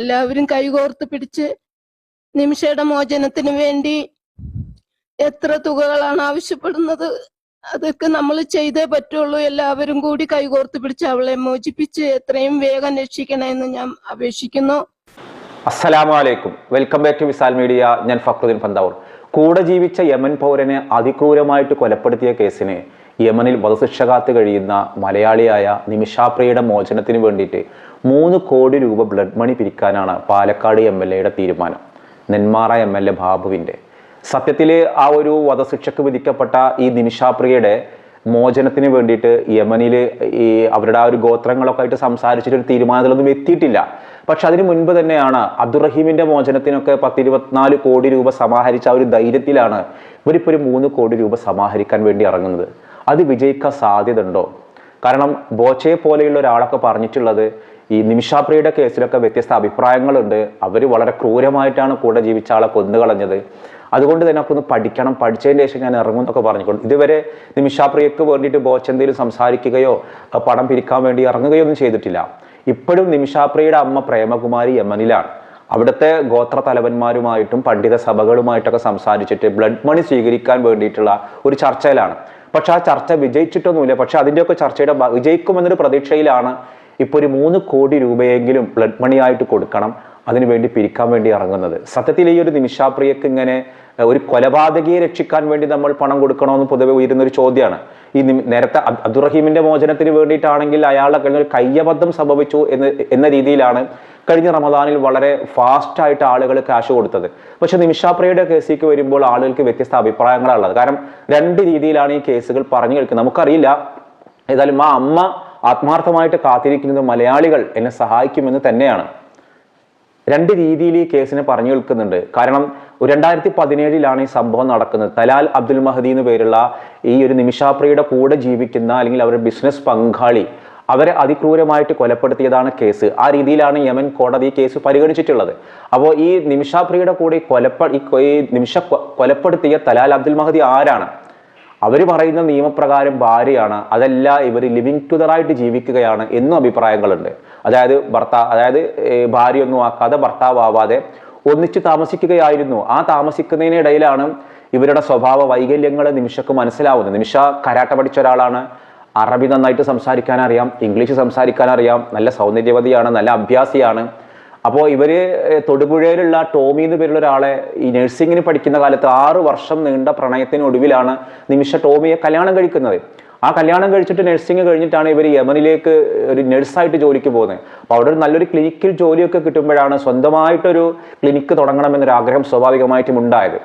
എല്ലാവരും കൈകോർത്ത് പിടിച്ച് നിമിഷയുടെ മോചനത്തിന് വേണ്ടി എത്ര തുകകളാണ് ആവശ്യപ്പെടുന്നത്? അതൊക്കെ നമ്മൾ ചെയ്തേ പറ്റുള്ളൂ. എല്ലാവരും കൂടി കൈകോർത്ത് പിടിച്ച് അവളെ മോചിപ്പിച്ച് എത്രയും വേഗം രക്ഷിക്കണമെന്ന് ഞാൻ അപേക്ഷിക്കുന്നു. അസ്സലാമു അലൈക്കും welcome back to Visal media. ഞാൻ ഫക്രുദ്ദീൻ പന്താവൂർ. കൂടെ ജീവിച്ച യമൻ പൗരനെ അതിക്രൂരമായിട്ട് കൊലപ്പെടുത്തിയ കേസിന് യമനിൽ വധശിക്ഷ കാത്ത് കഴിയുന്ന മലയാളിയായ നിമിഷാപ്രിയയുടെ മോചനത്തിന് വേണ്ടിയിട്ട് മൂന്ന് കോടി രൂപ ബ്ലഡ് മണി പിരിക്കാനാണ് പാലക്കാട് എം എൽ എയുടെ തീരുമാനം. നെന്മാറ എം എൽ എ ബാബുവിന്റെ. സത്യത്തിൽ ആ ഒരു വധശിക്ഷക്ക് വിധിക്കപ്പെട്ട ഈ നിമിഷാപ്രിയയുടെ മോചനത്തിന് വേണ്ടിയിട്ട് യമനിൽ ഈ അവരുടെ ആ ഒരു ഗോത്രങ്ങളൊക്കെ ആയിട്ട് സംസാരിച്ചിട്ട് ഒരു തീരുമാനത്തിലൊന്നും എത്തിയിട്ടില്ല. പക്ഷെ അതിന് മുൻപ് തന്നെയാണ് അബ്ദുറഹീമിന്റെ മോചനത്തിനൊക്കെ പത്തിരുപത്തിനാല് കോടി രൂപ സമാഹരിച്ച ആ ഒരു ധൈര്യത്തിലാണ് ഇവരിപ്പോൾ ഒരു മൂന്ന് കോടി രൂപ സമാഹരിക്കാൻ വേണ്ടി ഇറങ്ങുന്നത്. അത് വിജയിക്കാൻ സാധ്യത ഉണ്ടോ കാരണം ബോച്ചയെ പോലെയുള്ള ഒരാളൊക്കെ പറഞ്ഞിട്ടുള്ളത് ഈ നിമിഷാപ്രിയുടെ കേസിലൊക്കെ വ്യത്യസ്ത അഭിപ്രായങ്ങളുണ്ട്. അവർ വളരെ ക്രൂരമായിട്ടാണ് കൂടെ ജീവിച്ച ആളെ കൊന്നുകളഞ്ഞത്. അതുകൊണ്ട് തന്നെ ഒക്കെ പഠിക്കണം. പഠിച്ചതിന് ശേഷം ഞാൻ ഇറങ്ങും എന്നൊക്കെ പറഞ്ഞുകൊണ്ട് ഇതുവരെ നിമിഷാപ്രിയക്ക് വേണ്ടിയിട്ട് ബോച്ച് എന്തെങ്കിലും സംസാരിക്കുകയോ പണം പിരിക്കാൻ വേണ്ടി ഇറങ്ങുകയോ ഒന്നും ചെയ്തിട്ടില്ല. ഇപ്പോഴും നിമിഷാപ്രിയയുടെ അമ്മ പ്രേമകുമാരി യമനിലാണ്. അവിടുത്തെ ഗോത്ര തലവന്മാരുമായിട്ടും പണ്ഡിത സഭകളുമായിട്ടൊക്കെ സംസാരിച്ചിട്ട് ബ്ലഡ് മണി സ്വീകരിക്കാൻ വേണ്ടിയിട്ടുള്ള ഒരു ചർച്ചയിലാണ്. പക്ഷെ ആ ചർച്ച വിജയിച്ചിട്ടൊന്നുമില്ല. പക്ഷെ അതിന്റെയൊക്കെ ചർച്ചയുടെ വിജയിക്കുമെന്നൊരു പ്രതീക്ഷയിലാണ് ഇപ്പോൾ ഒരു മൂന്ന് കോടി രൂപയെങ്കിലും ബ്ലഡ് മണിയായിട്ട് കൊടുക്കണം. അതിനു വേണ്ടി പിരിക്കാൻ വേണ്ടി ഇറങ്ങുന്നത്. സത്യത്തിൽ ഈ ഒരു നിമിഷാപ്രിയക്ക് ഇങ്ങനെ ഒരു കൊലപാതകയെ രക്ഷിക്കാൻ വേണ്ടി നമ്മൾ പണം കൊടുക്കണമെന്ന് പൊതുവെ ഉയരുന്ന ഒരു ചോദ്യമാണ്. ഈ നേരത്തെ അബ്ദുറഹീമിന്റെ മോചനത്തിന് വേണ്ടിയിട്ടാണെങ്കിൽ അയാളുടെ കഴിഞ്ഞ ഒരു കയ്യബദ്ധം സംഭവിച്ചു എന്ന് എന്ന രീതിയിലാണ് കഴിഞ്ഞ റമദാനിൽ വളരെ ഫാസ്റ്റ് ആയിട്ട് ആളുകൾ കാശ് കൊടുത്തത്. പക്ഷെ നിമിഷാപ്രിയയുടെ കേസിലേക്ക് വരുമ്പോൾ ആളുകൾക്ക് വ്യത്യസ്ത അഭിപ്രായങ്ങളാണ് ഉള്ളത് കാരണം രണ്ട് രീതിയിലാണ് ഈ കേസുകൾ പറഞ്ഞു കേൾക്കുന്നത്. നമുക്കറിയില്ല ഏതായാലും ആ അമ്മ ആത്മാർത്ഥമായിട്ട് കാത്തിരിക്കുന്നത് മലയാളികൾ എന്നെ സഹായിക്കുമെന്ന് തന്നെയാണ്. രണ്ട് രീതിയിൽ ഈ കേസിനെ പറഞ്ഞു നിൽക്കുന്നുണ്ട്. കാരണം രണ്ടായിരത്തി പതിനേഴിലാണ് ഈ സംഭവം നടക്കുന്നത്. തലാൽ അബ്ദുൽ മഹദി എന്ന് പേരുള്ള ഈ ഒരു നിമിഷാപ്രിയുടെ കൂടെ ജീവിക്കുന്ന അല്ലെങ്കിൽ അവരുടെ ബിസിനസ് പങ്കാളി അവരെ അതിക്രൂരമായിട്ട് കൊലപ്പെടുത്തിയതാണ് കേസ്. ആ രീതിയിലാണ് യമൻ കോടതി കേസ് പരിഗണിച്ചിട്ടുള്ളത്. അപ്പോൾ ഈ നിമിഷാപ്രിയുടെ കൂടെ കൊലപ്പ ഈ നിമിഷ കൊലപ്പെടുത്തിയ തലാൽ അബ്ദുൽ മഹദി ആരാണ്? അവർ പറയുന്ന നിയമപ്രകാരം ഭാര്യയാണ്. അതല്ല ഇവർ ലിവിങ് ടുതറായിട്ട് ജീവിക്കുകയാണ് എന്നും അഭിപ്രായങ്ങളുണ്ട്. അതായത് ഭർത്താവ് അതായത് ഭാര്യയൊന്നും ആക്കാതെ ഭർത്താവാവാതെ ഒന്നിച്ച് താമസിക്കുകയായിരുന്നു. ആ താമസിക്കുന്നതിനിടയിലാണ് ഇവരുടെ സ്വഭാവ വൈകല്യങ്ങൾ നിമിഷക്ക് മനസ്സിലാവുന്നത്. നിമിഷ കരാട്ട പഠിച്ച ഒരാളാണ്. അറബി നന്നായിട്ട് സംസാരിക്കാൻ അറിയാം ഇംഗ്ലീഷ് സംസാരിക്കാൻ അറിയാം നല്ല സൗന്ദര്യവതിയാണ് നല്ല അഭ്യാസിയാണ്. അപ്പോൾ ഇവർ തൊടുപുഴയിലുള്ള ടോമി എന്ന് പേരുള്ള ഒരാളെ ഈ നഴ്സിങ്ങിന് പഠിക്കുന്ന കാലത്ത് ആറ് വർഷം നീണ്ട പ്രണയത്തിനൊടുവിലാണ് നിമിഷ ടോമിയെ കല്യാണം കഴിക്കുന്നത്. ആ കല്യാണം കഴിച്ചിട്ട് നഴ്സിംഗ് കഴിഞ്ഞിട്ടാണ് ഇവർ യമനിലേക്ക് ഒരു നഴ്സായിട്ട് ജോലിക്ക് പോകുന്നത്. അപ്പോൾ അവിടെ ഒരു നല്ലൊരു ക്ലിനിക്കിൽ ജോലിയൊക്കെ കിട്ടുമ്പോഴാണ് സ്വന്തമായിട്ടൊരു ക്ലിനിക്ക് തുടങ്ങണമെന്നൊരു ആഗ്രഹം സ്വാഭാവികമായിട്ടും ഉണ്ടായത്.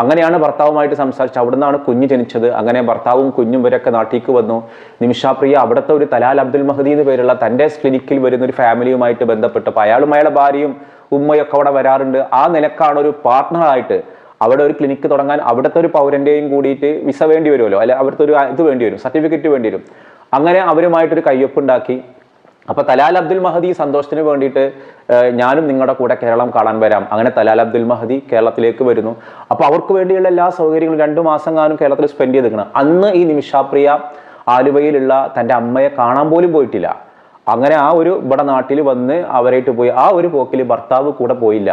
അങ്ങനെയാണ് ഭർത്താവുമായിട്ട് സംസാരിച്ചത് അവിടെ നിന്നാണ് കുഞ്ഞ് ജനിച്ചത്. അങ്ങനെ ഭർത്താവും കുഞ്ഞും ഇവരൊക്കെ നാട്ടിലേക്ക് വന്നു. നിമിഷാപ്രിയ അവിടുത്തെ ഒരു തലാൽ അബ്ദുൽ മഹദി എന്ന് പേരുള്ള തന്റെ ക്ലിനിക്കിൽ വരുന്ന ഒരു ഫാമിലിയുമായിട്ട് ബന്ധപ്പെട്ടപ്പോൾ അയാളും അയാളുടെ ഭാര്യയും ഉമ്മയൊക്കെ അവിടെ വരാറുണ്ട്. ആ നിലക്കാണ് ഒരു പാർട്ട്ണറായിട്ട് അവിടെ ഒരു ക്ലിനിക്ക് തുടങ്ങാൻ അവിടുത്തെ ഒരു പൗരന്റെയും കൂടിയിട്ട് വിസ വേണ്ടി വരുമല്ലോ? അല്ലെ അവിടുത്തെ ഒരു ഇത് വേണ്ടി വരും സർട്ടിഫിക്കറ്റ് വേണ്ടി വരും. അങ്ങനെ അവരുമായിട്ടൊരു കയ്യൊപ്പുണ്ടാക്കി. അപ്പൊ തലാൽ അബ്ദുൽ മഹദി സന്തോഷത്തിന് വേണ്ടിയിട്ട് ഞാനും നിങ്ങളുടെ കൂടെ കേരളം കാണാൻ വരാം. അങ്ങനെ തലാൽ അബ്ദുൽ മഹദി കേരളത്തിലേക്ക് വരുന്നു. അപ്പൊ അവർക്ക് വേണ്ടിയുള്ള എല്ലാ സൗകര്യങ്ങളും രണ്ടു മാസം കാലം കേരളത്തിൽ സ്പെൻഡ് ചെയ്തിരിക്കണം. അന്ന് ഈ നിമിഷാപ്രിയ ആലുവയിലുള്ള തന്റെ അമ്മയെ കാണാൻ പോലും പോയിട്ടില്ല. അങ്ങനെ ആ ഒരു ഇവിടെ നാട്ടിൽ വന്ന് അവരായിട്ട് പോയി ആ ഒരു പോക്കിൽ ഭർത്താവ് കൂടെ പോയില്ല.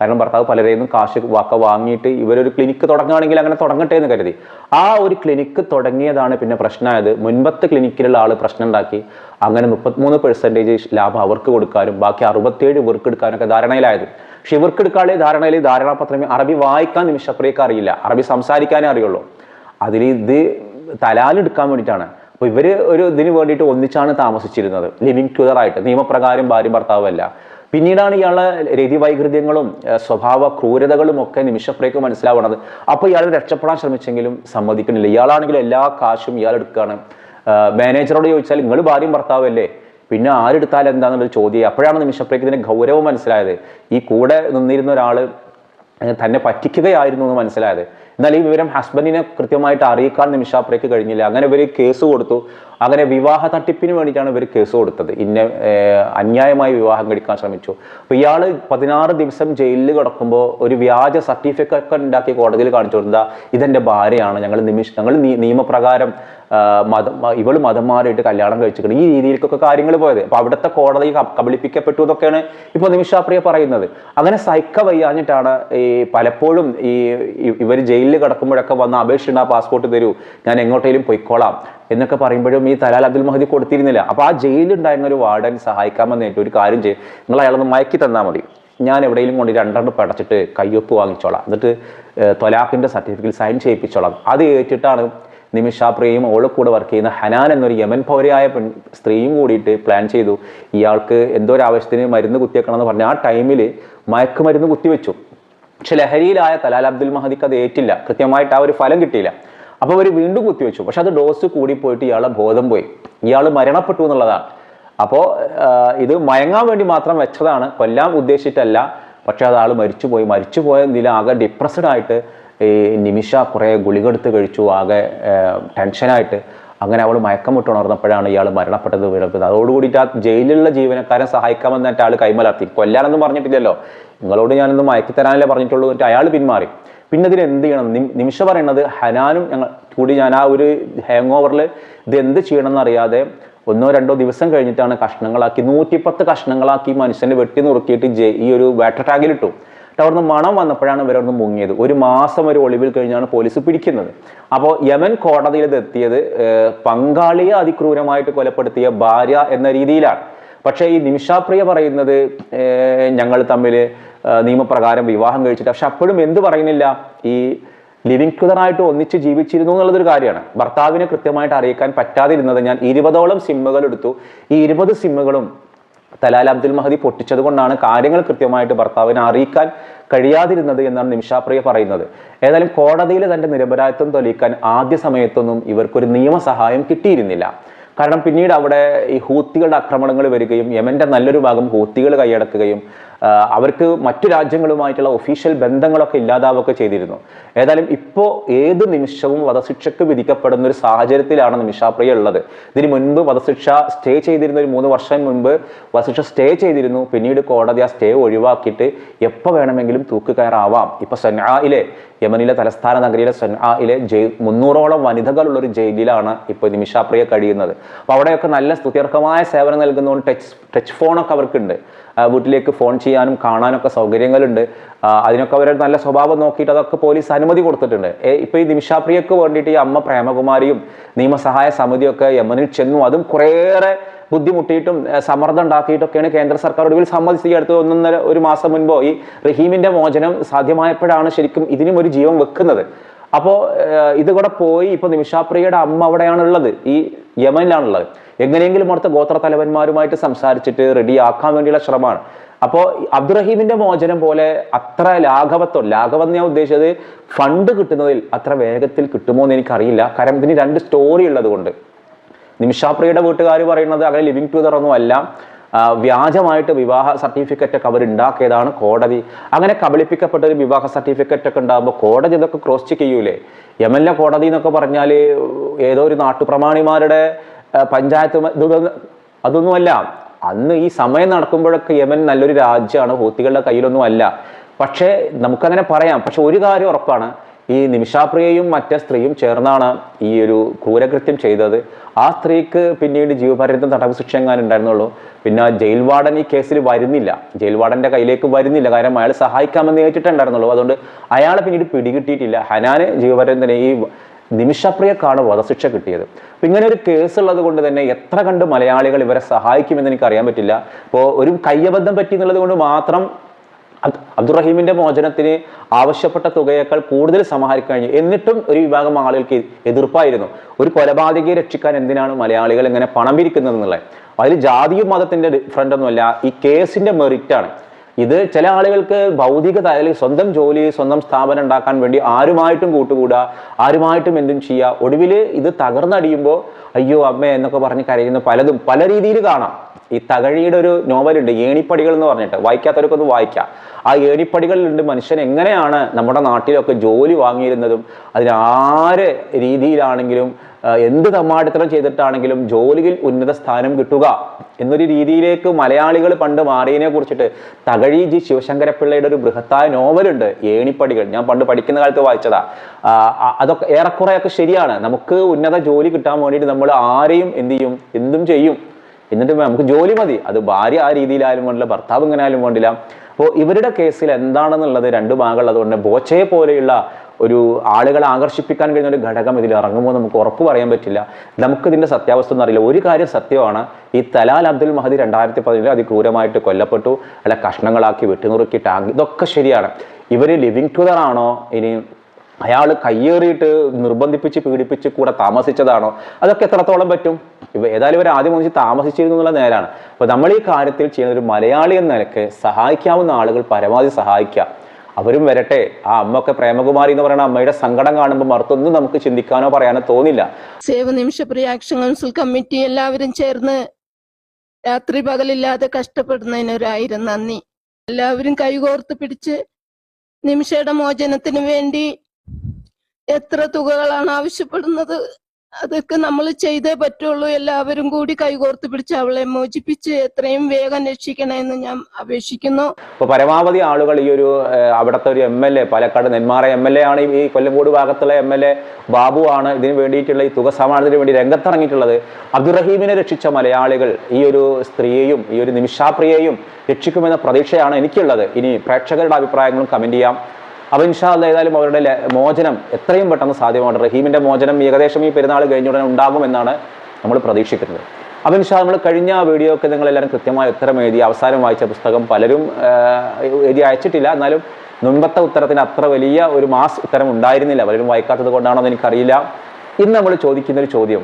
കാരണം ഭർത്താവ് പലരെയും കാശ് വാക്ക വാങ്ങിയിട്ട് ഇവരൊരു ക്ലിനിക്ക് തുടങ്ങുകയാണെങ്കിൽ അങ്ങനെ തുടങ്ങട്ടെ എന്ന് കരുതി. ആ ഒരു ക്ലിനിക്ക് തുടങ്ങിയതാണ് പിന്നെ പ്രശ്നമായത്. മുൻപത്തെ ക്ലിനിക്കിലുള്ള ആൾ പ്രശ്നം ഉണ്ടാക്കി അങ്ങനെ മുപ്പത്തിമൂന്ന് പെർസെന്റേജ് ലാഭം അവർക്ക് കൊടുക്കാനും ബാക്കി അറുപത്തേഴ് ഇവർക്ക് എടുക്കാനൊക്കെ ധാരണയിലായത്. പക്ഷെ ഇവർക്ക് എടുക്കാനുള്ള ധാരണയിൽ ധാരണാപത്രം അറബി വായിക്കാൻ നിമിഷപ്രിയക്ക് അറിയില്ല. അറബി സംസാരിക്കാനേ അറിയുള്ളൂ. അതിൽ ഇത് തലാലെടുക്കാൻ വേണ്ടിയിട്ടാണ്. അപ്പോൾ ഇവർ ഒരു ഇതിന് വേണ്ടിയിട്ട് ഒന്നിച്ചാണ് താമസിച്ചിരുന്നത്. ലിവിങ് ടുഗർ ആയിട്ട് നിയമപ്രകാരം ഭാര്യ ഭർത്താവല്ല പിന്നീടാണ് ഇയാളെ രതി വൈകൃത്യങ്ങളും സ്വഭാവ ക്രൂരതകളും ഒക്കെ നിമിഷപ്രേക്ക് മനസ്സിലാവണത് അപ്പൊ ഇയാൾ രക്ഷപ്പെടാൻ ശ്രമിച്ചെങ്കിലും സമ്മതിക്കുന്നില്ല. ഇയാളാണെങ്കിലും എല്ലാ കാശും ഇയാൾ എടുക്കുകയാണ്. മാനേജറോട് ചോദിച്ചാൽ നിങ്ങൾ ഭാര്യയും ഭർത്താവല്ലേ പിന്നെ ആരെടുത്താൽ എന്താണെന്നൊരു ചോദ്യം. അപ്പോഴാണ് നിമിഷപ്രേക്ക് ഇതിന്റെ ഗൗരവം മനസ്സിലായത്. ഈ കൂടെ നിന്നിരുന്ന ഒരാൾ തന്നെ പറ്റിക്കുകയായിരുന്നു എന്ന് മനസ്സിലായത്. എന്നാൽ ഈ വിവരം ഹസ്ബൻഡിനെ കൃത്യമായിട്ട് അറിയിക്കാൻ നിമിഷാപ്രേക്ക് കഴിഞ്ഞില്ല. അങ്ങനെ ഇവർ കേസ് കൊടുത്തു. അങ്ങനെ വിവാഹ തട്ടിപ്പിന് വേണ്ടിയിട്ടാണ് ഇവർ കേസ് കൊടുത്തത്. ഇന്ന അന്യായമായി വിവാഹം കഴിക്കാൻ ശ്രമിച്ചു. അപ്പോൾ ഇയാൾ പതിനാറ് ദിവസം ജയിലിൽ കിടക്കുമ്പോൾ ഒരു വ്യാജ സർട്ടിഫിക്കറ്റ് ഒക്കെ ഉണ്ടാക്കി കോടതിയിൽ കാണിച്ചു കൊടുത്താൽ ഇതെന്റെ ഭാര്യയാണ്. ഞങ്ങൾ നിമിഷ ഞങ്ങൾ നിയമപ്രകാരം മതം ആ, ഇവൾ മതം മാറിയിട്ട് കല്യാണം കഴിച്ചിട്ടുണ്ട് ഈ രീതിയിലേക്കൊക്കെ കാര്യങ്ങൾ പോയത്. അപ്പോൾ അവിടുത്തെ കോടതി കബളിപ്പിക്കപ്പെട്ടു എന്നൊക്കെയാണ് ഇപ്പൊ നിമിഷാപ്രിയ പറയുന്നത്. അങ്ങനെ സൈക്ക വയ്യാഞ്ഞിട്ടാണ് ഈ പലപ്പോഴും ഈ ഇവർ ജയിലിൽ കിടക്കുമ്പോഴൊക്കെ വന്ന് അപേക്ഷ ആ പാസ്പോർട്ട് തരൂ. ഞാൻ എങ്ങോട്ടേലും പൊയ്ക്കോളാം. എന്നൊക്കെ പറയുമ്പോഴും ഈ തലാൽ അബ്ദുൽ മഹദി കൊടുത്തിരുന്നില്ല. അപ്പൊ ആ ജയിലുണ്ടായിരുന്ന ഒരു വാർഡൻ സഹായിക്കാമെന്നേറ്റ് ഒരു കാര്യം ചെയ്യും. നിങ്ങൾ അയാളൊന്ന് മയക്കി തന്നാൽ മതി. ഞാൻ എവിടെയെങ്കിലും കൊണ്ട് രണ്ടെണ്ണം പടച്ചിട്ട് കയ്യൊപ്പ് വാങ്ങിച്ചോളാം. എന്നിട്ട് തൊലാഖിന്റെ സർട്ടിഫിക്കറ്റ് സൈൻ ചെയ്യിപ്പിച്ചോളാം. അത് ഏറ്റിട്ടാണ് നിമിഷ പ്രിയയും ഓളെ കൂടെ വർക്ക് ചെയ്യുന്ന ഹനാൻ എന്നൊരു യമൻ പൗരയായ പെൺ സ്ത്രീയും കൂടിയിട്ട് പ്ലാൻ ചെയ്തു. ഇയാൾക്ക് എന്തോ ഒരു ആവശ്യത്തിന് മരുന്ന് കുത്തിയേക്കണം എന്ന് പറഞ്ഞ ആ ടൈമിൽ മയക്കുമരുന്ന് കുത്തിവെച്ചു. പക്ഷെ ലഹരിയിലായ തലാൽ അബ്ദുൽ മഹദിക്ക് അത് ഏറ്റില്ല. കൃത്യമായിട്ട് ആ ഒരു ഫലം കിട്ടിയില്ല. അപ്പോൾ അവർ വീണ്ടും കുത്തിവെച്ചു. പക്ഷെ അത് ഡോസ് കൂടിപ്പോയിട്ട് ഇയാളെ ബോധം പോയി. ഇയാൾ മരണപ്പെട്ടു എന്നുള്ളതാണ്. അപ്പോൾ ഇത് മയങ്ങാൻ വേണ്ടി മാത്രം വെച്ചതാണ്. കൊല്ലാൻ ഉദ്ദേശിച്ചിട്ടല്ല. പക്ഷെ അത് ആൾ മരിച്ചുപോയി. മരിച്ചുപോയ നില ആകെ ഡിപ്രസ്ഡ് ആയിട്ട് ഈ നിമിഷ കുറേ ഗുളികെടുത്ത് കഴിച്ചു. ആകെ ടെൻഷനായിട്ട് അങ്ങനെ അവൾ മയക്കം ഉണർന്നപ്പോഴാണ് ഇയാൾ മരണപ്പെട്ടത് വീണത്. അതോടുകൂടിയിട്ട് ആ ജയിലിലുള്ള ജീവനക്കാരൻ സഹായിക്കാമെന്നിട്ട് ആൾ കൈമലർത്തി. കൊല്ലാനൊന്നും പറഞ്ഞിട്ടില്ലല്ലോ. നിങ്ങളോട് ഞാനൊന്നും മയക്കി തരാനല്ലേ പറഞ്ഞിട്ടുള്ളൂ. എന്നിട്ട് അയാൾ പിന്മാറി. പിന്നെ ഇതിന് എന്ത് ചെയ്യണം? നിമിഷം പറയുന്നത് ഹനാനും ഞങ്ങൾ കൂടി ഞാൻ ആ ഒരു ഹാങ് ഓവറിൽ ഇത് എന്ത് ചെയ്യണം എന്നറിയാതെ ഒന്നോ രണ്ടോ ദിവസം കഴിഞ്ഞിട്ടാണ് കഷ്ണങ്ങളാക്കി നൂറ്റിപ്പത്ത് കഷ്ണങ്ങളാക്കി മനുഷ്യനെ വെട്ടി നുറുക്കിയിട്ട് ജെ- ഈ ഒരു വാട്ടർ ടാങ്കിലിട്ടു. അവിടുന്ന് മണം വന്നപ്പോഴാണ് ഇവരവിടുന്ന് മുങ്ങിയത്. ഒരു മാസം ഒരു ഒളിവിൽ കഴിഞ്ഞാണ് പോലീസ് പിടിക്കുന്നത്. അപ്പോൾ യമൻ കോടതിയിൽ ഇത് എത്തിയത് പങ്കാളിയെ അതിക്രൂരമായിട്ട് കൊലപ്പെടുത്തിയ ഭാര്യ എന്ന രീതിയിലാണ്. പക്ഷേ ഈ നിമിഷാപ്രിയ പറയുന്നത് ഞങ്ങൾ തമ്മിൽ നിയമപ്രകാരം വിവാഹം കഴിച്ചിട്ട് പക്ഷെ അപ്പോഴും എന്ത് പറയുന്നില്ല? ഈ ലിവിങ് ടുഗറായിട്ട് ഒന്നിച്ച് ജീവിച്ചിരുന്നു എന്നുള്ളതൊരു കാര്യമാണ്. ഭർത്താവിനെ കൃത്യമായിട്ട് അറിയിക്കാൻ പറ്റാതിരുന്നത് ഞാൻ ഇരുപതോളം സിമ്മുകൾ എടുത്തു. ഈ ഇരുപത് സിമ്മുകളും തലാൽ അബ്ദുൽ മഹദി പൊട്ടിച്ചത് കൊണ്ടാണ് കാര്യങ്ങൾ കൃത്യമായിട്ട് ഭർത്താവിനെ അറിയിക്കാൻ കഴിയാതിരുന്നത് എന്നാണ് നിമിഷാപ്രിയ പറയുന്നത്. ഏതായാലും കോടതിയിൽ തന്റെ നിരപരാധിത്വം തെളിയിക്കാൻ ആദ്യ സമയത്തൊന്നും ഇവർക്കൊരു നിയമസഹായം കിട്ടിയിരുന്നില്ല. കാരണം പിന്നീട് അവിടെ ഈ ഹൂത്തികളുടെ ആക്രമണങ്ങൾ വരികയും യമന്റെ നല്ലൊരു ഭാഗം ഹൂത്തികൾ കൈയടക്കുകയും അവർക്ക് മറ്റു രാജ്യങ്ങളുമായിട്ടുള്ള ഒഫീഷ്യൽ ബന്ധങ്ങളൊക്കെ ഇല്ലാതാവുകയൊക്കെ ചെയ്തിരുന്നു. ഏതായാലും ഇപ്പോൾ ഏത് നിമിഷവും വധശിക്ഷയ്ക്ക് വിധിക്കപ്പെടുന്ന ഒരു സാഹചര്യത്തിലാണ് നിമിഷാപ്രിയ ഉള്ളത്. ഇതിന് മുൻപ് വധശിക്ഷ സ്റ്റേ ചെയ്തിരുന്ന ഒരു മൂന്ന് വർഷം മുൻപ് വധശിക്ഷ സ്റ്റേ ചെയ്തിരുന്നു. പിന്നീട് കോടതി ആ സ്റ്റേ ഒഴിവാക്കിയിട്ട് എപ്പോൾ വേണമെങ്കിലും തൂക്കുകയറാവാം ഇപ്പൊ സൻആയിലെ യമനിലെ തലസ്ഥാന നഗരിയിലെ സൻആയിലെ ജയിൽ മുന്നൂറോളം വനിതകളുള്ള ഒരു ജയിലിലാണ് ഇപ്പോൾ നിമിഷാപ്രിയ കഴിയുന്നത്. അപ്പോൾ അവിടെയൊക്കെ നല്ല സ്തുത്യർഹമായ സേവനം നൽകുന്നതുകൊണ്ട് ടച്ച് ടച്ച് ഫോണൊക്കെ അവർക്കുണ്ട്. വീട്ടിലേക്ക് ഫോൺ ചെയ്യാനും കാണാനൊക്കെ സൗകര്യങ്ങളുണ്ട്. അതിനൊക്കെ അവർ നല്ല സ്വഭാവം നോക്കിയിട്ട് അതൊക്കെ പോലീസ് അനുമതി കൊടുത്തിട്ടുണ്ട്. ഇപ്പോൾ ഈ നിമിഷാപ്രിയക്ക് വേണ്ടിയിട്ട് ഈ അമ്മ പ്രേമകുമാരിയും നിയമസഹായ സമിതിയൊക്കെ യമനിൽ ചെന്നു. അതും കുറേയേറെ ബുദ്ധിമുട്ടിയിട്ടും സമ്മർദ്ദം ഉണ്ടാക്കിയിട്ടൊക്കെയാണ് കേന്ദ്ര സർക്കാർ ഒടുവിൽ സമ്മതിച്ച് ഈ അടുത്ത് ഒന്നൊന്നര ഒരു മാസം മുൻപോ ഈ റഹീമിന്റെ മോചനം സാധ്യമായപ്പോഴാണ് ശരിക്കും ഇതിനും ഒരു ജീവൻ വെക്കുന്നത്. അപ്പോൾ ഇത് കൂടെ പോയി ഇപ്പൊ നിമിഷാപ്രിയയുടെ അമ്മ അവിടെയാണുള്ളത്. ഈ യമനിലാണുള്ളത്. എങ്ങനെയെങ്കിലും അടുത്ത ഗോത്ര തലവന്മാരുമായിട്ട് സംസാരിച്ചിട്ട് റെഡി ആക്കാൻ വേണ്ടിയുള്ള ശ്രമമാണ്. അപ്പോൾ അബ്ദുറഹീമിന്റെ മോചനം പോലെ അത്ര ലാഘവത്വം ലാഘവം എന്ന് ഞാൻ ഉദ്ദേശിച്ചത് ഫണ്ട് കിട്ടുന്നതിൽ അത്ര വേഗത്തിൽ കിട്ടുമോ എന്ന് എനിക്കറിയില്ല. കാരണം ഇതിന് രണ്ട് സ്റ്റോറി ഉള്ളത് കൊണ്ട്. നിമിഷാപ്രിയയുടെ വീട്ടുകാർ പറയുന്നത് അങ്ങനെ ലിവിങ് ടുഗദർ ഒന്നും അല്ല. വ്യാജമായിട്ട് വിവാഹ സർട്ടിഫിക്കറ്റ് ഒക്കെ അവർ ഉണ്ടാക്കിയതാണ് കോടതി. അങ്ങനെ കബളിപ്പിക്കപ്പെട്ട ഒരു വിവാഹ സർട്ടിഫിക്കറ്റ് ഒക്കെ ഉണ്ടാകുമ്പോൾ കോടതി ഇതൊക്കെ ക്രോസ് ചെക്ക് ചെയ്യൂലേ? എം എൽ എ കോടതി എന്നൊക്കെ പറഞ്ഞാൽ ഏതോ ഒരു നാട്ടുപ്രമാണിമാരുടെ പഞ്ചായത്ത് അതൊന്നുമല്ല. അന്ന് ഈ സമയം നടക്കുമ്പോഴൊക്കെ യമൻ നല്ലൊരു രാജ്യമാണ് ഹൂത്തികളുടെ കയ്യിലൊന്നും അല്ല പക്ഷേ നമുക്കങ്ങനെ പറയാം. പക്ഷെ ഒരു കാര്യം ഉറപ്പാണ്. ഈ നിമിഷാപ്രിയയും മറ്റേ സ്ത്രീയും ചേർന്നാണ് ഈ ഒരു ക്രൂരകൃത്യം ചെയ്തത്. ആ സ്ത്രീക്ക് പിന്നീട് ജീവപര്യന്തം തടവ് ശിക്ഷ എങ്ങാനും ഉണ്ടായിരുന്നുള്ളൂ. പിന്നെ ജയിൽ വാർഡൻ ഈ കേസിൽ വരുന്നില്ല. ജയിൽ വാർഡന്റെ കയ്യിലേക്ക് വരുന്നില്ല. കാരണം അയാൾ സഹായിക്കാമെന്ന് ഏറ്റിട്ടുണ്ടായിരുന്നുള്ളൂ. അതുകൊണ്ട് അയാളെ പിന്നീട് പിടികിട്ടിയിട്ടില്ല. ഹനാന് ജീവപര്യന്തനെ ഈ നിമിഷപ്രിയക്കാണ് വധശിക്ഷ കിട്ടിയത്. അപ്പം ഇങ്ങനെ ഒരു കേസ് ഉള്ളത് കൊണ്ട് തന്നെ എത്ര കണ്ട് മലയാളികൾ ഇവരെ സഹായിക്കുമെന്ന് എനിക്ക് അറിയാൻ പറ്റില്ല. ഇപ്പോൾ ഒരു കയ്യബദ്ധം പറ്റി എന്നുള്ളത് കൊണ്ട് മാത്രം അബ്ദുറഹീമിന്റെ മോചനത്തിന് ആവശ്യപ്പെട്ട തുകയേക്കാൾ കൂടുതൽ സമാഹരിക്കാൻ കഴിഞ്ഞു. എന്നിട്ടും ഒരു വിഭാഗം ആളുകൾക്ക് എതിർപ്പായിരുന്നു. ഒരു കൊലപാതകയെ രക്ഷിക്കാൻ എന്തിനാണ് മലയാളികൾ ഇങ്ങനെ പണം പിരിക്കുന്നത് എന്നുള്ളത് അതിൽ ജാതിയും മതത്തിന്റെ ഡിഫറന്റ് ഒന്നുമല്ല ഈ കേസിന്റെ മെറിറ്റ് ആണ്. ഇത് ചില ആളുകൾക്ക് ഭൗതിക അല്ലെങ്കിൽ സ്വന്തം ജോലി സ്വന്തം സ്ഥാപനം ഉണ്ടാക്കാൻ വേണ്ടി ആരുമായിട്ടും കൂട്ടുകൂടുക ആരുമായിട്ടും എന്തും ചെയ്യുക ഒടുവിൽ ഇത് തകർന്നടിയുമ്പോൾ അയ്യോ അമ്മ എന്നൊക്കെ പറഞ്ഞ് കരയുന്ന പലതും പല രീതിയിൽ കാണാം. ഈ തകഴിയുടെ ഒരു നോവലുണ്ട് ഏണിപ്പടികൾ എന്ന് പറഞ്ഞിട്ട്. വായിക്കാത്തവരൊക്കെ ഒന്ന് വായിക്കാം. ആ ഏണിപ്പടികളിലുണ്ട് മനുഷ്യൻ എങ്ങനെയാണ് നമ്മുടെ നാട്ടിലൊക്കെ ജോലി വാങ്ങിയിരുന്നതും അതിന് ആര് രീതിയിലാണെങ്കിലും എന്ത് തമ്മാടിത്തരം ചെയ്തിട്ടാണെങ്കിലും ജോലിയിൽ ഉന്നത സ്ഥാനം കിട്ടുക എന്നൊരു രീതിയിലേക്ക് മലയാളികൾ പണ്ട് മാറിയതിനെ കുറിച്ചിട്ട് തകഴി ജി ശിവശങ്കരപ്പിള്ളയുടെ ഒരു ബൃഹത്തായ നോവലുണ്ട് ഏണിപ്പടികൾ. ഞാൻ പണ്ട് പഠിക്കുന്ന കാലത്ത് വായിച്ചതാ. അതൊക്കെ ഏറെക്കുറെയൊക്കെ ശരിയാണ്. നമുക്ക് ഉന്നത ജോലി കിട്ടാൻ വേണ്ടിയിട്ട് നമ്മൾ ആരെയും എന്ത് ചെയ്യും? എന്തും ചെയ്യും. എന്നിട്ട് നമുക്ക് ജോലി മതി. അത് ഭാര്യ ആ രീതിയിലായാലും വേണ്ടില്ല ഭർത്താവ് ഇങ്ങനെ ആയാലും വേണ്ടില്ല. അപ്പോൾ ഇവരുടെ കേസിൽ എന്താണെന്നുള്ളത് രണ്ട് ഭാഗങ്ങൾ കൊണ്ട് ബോച്ചയെ പോലെയുള്ള ഒരു ആളുകളെ ആകർഷിപ്പിക്കാൻ കഴിയുന്ന ഒരു ഘടകം ഇതിൽ ഇറങ്ങുമോ നമുക്ക് ഉറപ്പ് പറയാൻ പറ്റില്ല. നമുക്കിതിന്റെ സത്യാവസ്ഥ ഒന്നും അറിയില്ല. ഒരു കാര്യം സത്യമാണ്. ഈ തലാൽ അബ്ദുൽ മഹദി രണ്ടായിരത്തി പതിനേഴ് അതിക്രൂരമായിട്ട് കൊല്ലപ്പെട്ടു. അല്ല കഷ്ണങ്ങളാക്കി വെട്ടിനുറുക്കി ടാങ്ക്. ഇതൊക്കെ ശരിയാണ്. ഇവർ ലിവിങ് ടുഗർ ആണോ? ഇനി അയാൾ കയ്യേറിയിട്ട് നിർബന്ധിപ്പിച്ച് പീഡിപ്പിച്ച് കൂടെ താമസിച്ചതാണോ? അതൊക്കെ എത്രത്തോളം പറ്റും? ഇവ ഏതായാലും ഇവർ ആദ്യം ഒന്നിച്ച് താമസിച്ചിരുന്നു എന്നുള്ള നേരാണ് അപ്പോൾ നമ്മൾ ഈ കാര്യത്തിൽ ചെയ്യുന്ന ഒരു മലയാളി എന്ന നിലയ്ക്ക് സഹായിക്കാവുന്ന ആളുകൾ പരമാവധി സഹായിക്കുക. അവരും വരട്ടെ. ആ അമ്മൊക്കെ പ്രേമകുമാരി എന്ന് പറയുന്ന അമ്മയുടെ സങ്കടം കാണുമ്പോൾ മറുത്തൊന്നും നമുക്ക് ചിന്തിക്കാനോ പറയാനോ തോന്നില്ല. സേവ് നിമിഷപ്രിയ കൗൺസിൽ കമ്മിറ്റി എല്ലാവരും ചേർന്ന് രാത്രി പകലില്ലാതെ കഷ്ടപ്പെടുന്നതിനൊരായിരം നന്ദി. എല്ലാവരും കൈകോർത്ത് പിടിച്ച് നിമിഷയുടെ മോചനത്തിന് വേണ്ടി എത്ര തുകകളാണ് ആവശ്യപ്പെടുന്നത്? അതൊക്കെ നമ്മൾ ചെയ്തേ പറ്റുള്ളൂ. എല്ലാവരും കൂടി കൈകോർത്ത് പിടിച്ച് അവളെ മോചിപ്പിച്ച് എത്രയും വേഗം രക്ഷിക്കണമെന്ന് ഞാൻ അപേക്ഷിക്കുന്നു. അപ്പോൾ പരമാവധി ആളുകൾ ഈ ഒരു അവിടുത്തെ ഒരു M L A Palakkad Nenmara M L A ആണ് ഈ കൊല്ലംകോട് ഭാഗത്തുള്ള എം എൽ എ ബാബു ആണ് ഇതിന് വേണ്ടിയിട്ടുള്ള ഈ തുക സമാനത്തിന് വേണ്ടി രംഗത്തിറങ്ങിയിട്ടുള്ളത്. അബ്ദുറഹീമിനെ രക്ഷിച്ച മലയാളികൾ ഈ ഒരു സ്ത്രീയെയും ഈ ഒരു നിമിഷാപ്രിയയെയും രക്ഷിക്കുമെന്ന പ്രതീക്ഷയാണ് എനിക്കുള്ളത്. ഇനി പ്രേക്ഷകരുടെ അഭിപ്രായങ്ങളും കമന്റ് ചെയ്യാം. അപ്പോൾ ഇൻഷാല്ല ഏതായാലും അവരുടെ മോചനം എത്രയും പെട്ടെന്ന് സാധ്യമാണ് റഹീമിന്റെ മോചനം ഏകദേശം ഈ പെരുന്നാൾ കഴിഞ്ഞ ഉടനെ ഉണ്ടാകുമെന്നാണ് നമ്മൾ പ്രതീക്ഷിക്കുന്നത്. അപ്പം ഇൻഷാ നമ്മൾ കഴിഞ്ഞ വീഡിയോ ഒക്കെ നിങ്ങളെല്ലാവരും കൃത്യമായി ഉത്തരം എഴുതി അവസാനം വായിച്ച പുസ്തകം പലരും എഴുതി അയച്ചിട്ടില്ല. എന്നാലും മുൻപത്തെ ഉത്തരത്തിന് അത്ര വലിയ ഒരു മാസ് ഉത്തരം ഉണ്ടായിരുന്നില്ല. പലരും വായിക്കാത്തത് കൊണ്ടാണോ എന്ന് എനിക്കറിയില്ല. ഇന്ന് നമ്മൾ ചോദിക്കുന്ന ഒരു ചോദ്യം.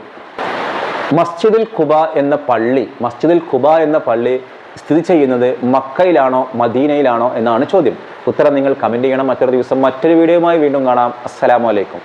മസ്ജിദുൽ ഖുബ എന്ന പള്ളി മസ്ജിദുൽ ഖുബ എന്ന പള്ളി സ്ഥിതി ചെയ്യുന്നത് മക്കയിലാണോ മദീനയിലാണോ എന്നാണ് ചോദ്യം. ഉത്തരം നിങ്ങൾ കമന്റ് ചെയ്യണം. മറ്റൊരു ദിവസം മറ്റൊരു വീഡിയോയുമായി വീണ്ടും കാണാം. അസ്സലാമു അലൈക്കും.